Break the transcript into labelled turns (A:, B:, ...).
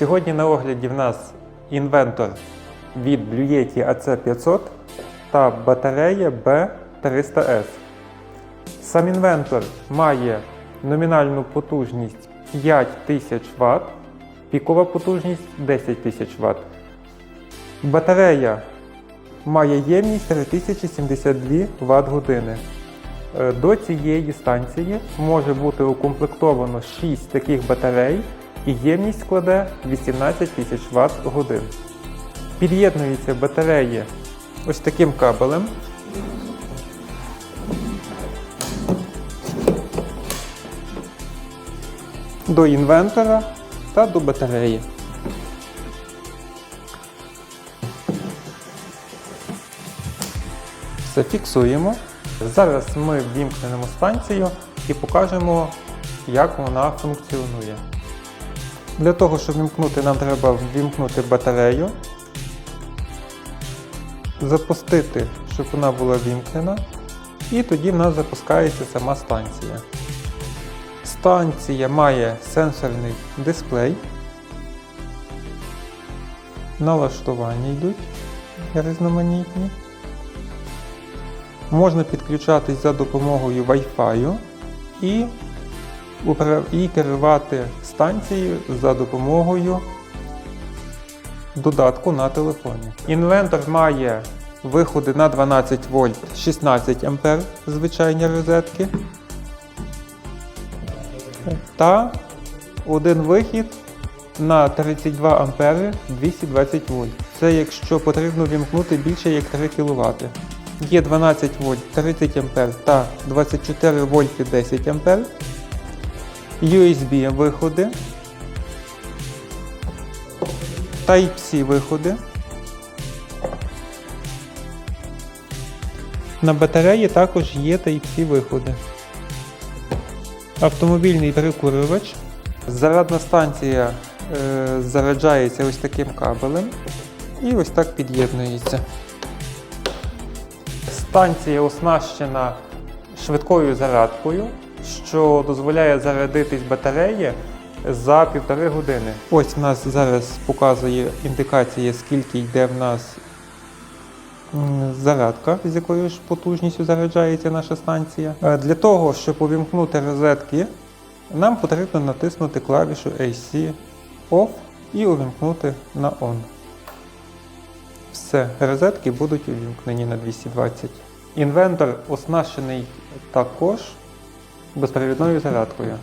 A: Сьогодні на огляді в нас інвентор від Blue Yeti AC500 та батарея B300S. Сам інвентор має номінальну потужність 5000 Вт, пікова потужність 10 тисяч Вт. Батарея має ємність 3072 Вт години. До цієї станції може бути укомплектовано 6 таких батарей і ємність складе 18 тисяч Вт годин. Під'єднуються батареї ось таким кабелем. До інвентора та до батареї. Все фіксуємо. Зараз ми ввімкнемо станцію і покажемо, як вона функціонує. Для того, щоб вімкнути, нам треба ввімкнути батарею, запустити, щоб вона була вімкнена, і тоді в нас запускається сама станція. Станція має сенсорний дисплей. Налаштування йдуть різноманітні. Можна підключатись за допомогою Wi-Fi і, і керувати станцією за допомогою додатку на телефоні. Інвентор має виходи на 12 вольт 16 А звичайні розетки та один вихід на 32 ампери 220 вольт. Це якщо потрібно вімкнути більше як 3 кВт. Є 12 вольт 30 ампер та 24 вольти 10 ампер. USB виходи. Type-C виходи. На батареї також є Type-C виходи. Автомобільний прикурювач. Зарядна станція е, заряджається ось таким кабелем і ось так під'єднується. Станція оснащена швидкою зарядкою, що дозволяє зарядитись батареї за півтори години. Ось в нас зараз показує індикація, скільки йде в нас зарядка, з якою ж потужністю заряджається наша станція. Е, Для того, щоб увімкнути розетки, нам потрібно натиснути клавішу AC Off і увімкнути на On. Все, розетки будуть увімкнені на 220. Інвентор оснащений також безперебійною зарядкою.